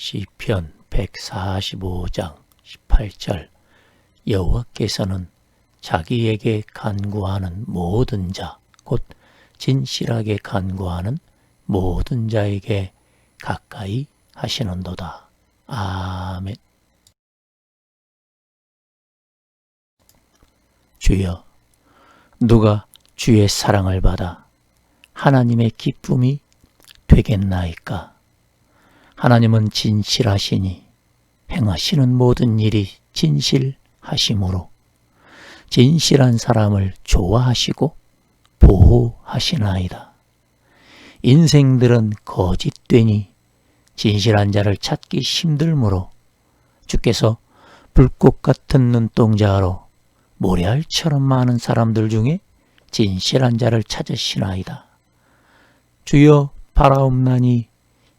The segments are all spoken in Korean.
시편 145장 18절 여호와께서는 자기에게 간구하는 모든 자, 곧 진실하게 간구하는 모든 자에게 가까이 하시는도다. 아멘. 주여, 누가 주의 사랑을 받아 하나님의 기쁨이 되겠나이까? 하나님은 진실하시니 행하시는 모든 일이 진실하심으로 진실한 사람을 좋아하시고 보호하시나이다. 인생들은 거짓되니 진실한 자를 찾기 힘들므로 주께서 불꽃 같은 눈동자로 모래알처럼 많은 사람들 중에 진실한 자를 찾으시나이다. 주여 바라옵나니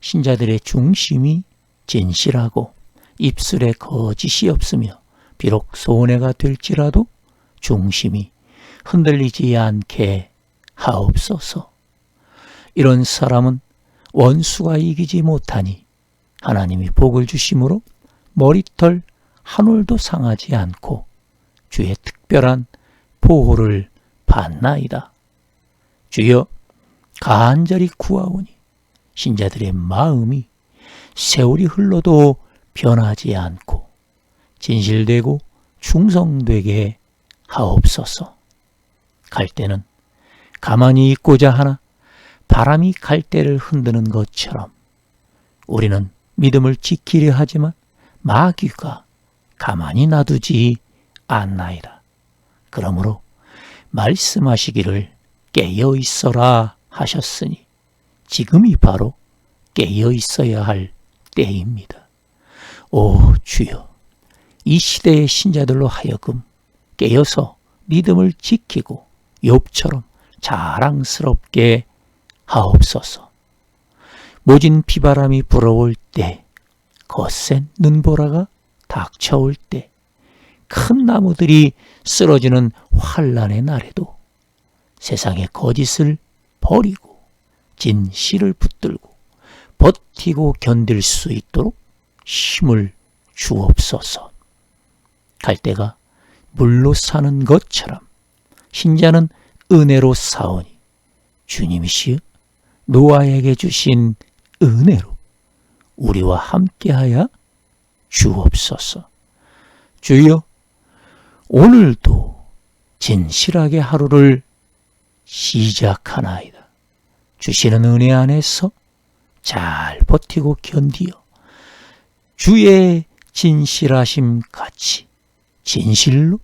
신자들의 중심이 진실하고 입술에 거짓이 없으며 비록 손해가 될지라도 중심이 흔들리지 않게 하옵소서. 이런 사람은 원수가 이기지 못하니 하나님이 복을 주심으로 머리털 한 올도 상하지 않고 주의 특별한 보호를 받나이다. 주여 간절히 구하오니 신자들의 마음이 세월이 흘러도 변하지 않고 진실되고 충성되게 하옵소서. 갈 때는 가만히 있고자 하나 바람이 갈대를 흔드는 것처럼 우리는 믿음을 지키려 하지만 마귀가 가만히 놔두지 않나이다. 그러므로 말씀하시기를 깨어 있어라 하셨으니 지금이 바로 깨어 있어야 할 때입니다. 오 주여, 이 시대의 신자들로 하여금 깨어서 믿음을 지키고 욥처럼 자랑스럽게 하옵소서. 모진 비바람이 불어올 때, 거센 눈보라가 닥쳐올 때, 큰 나무들이 쓰러지는 환란의 날에도 세상의 거짓을 버리고 진실을 붙들고 버티고 견딜 수 있도록 힘을 주옵소서. 갈 때가 물로 사는 것처럼 신자는 은혜로 사오니 주님이시여 노아에게 주신 은혜로 우리와 함께하여 주옵소서. 주여 오늘도 진실하게 하루를 시작하나이다. 주시는 은혜 안에서 잘 버티고 견디어 주의 진실하심 같이 진실로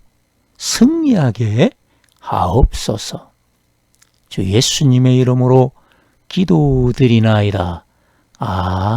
승리하게 하옵소서. 주 예수님의 이름으로 기도드리나이다. 아멘.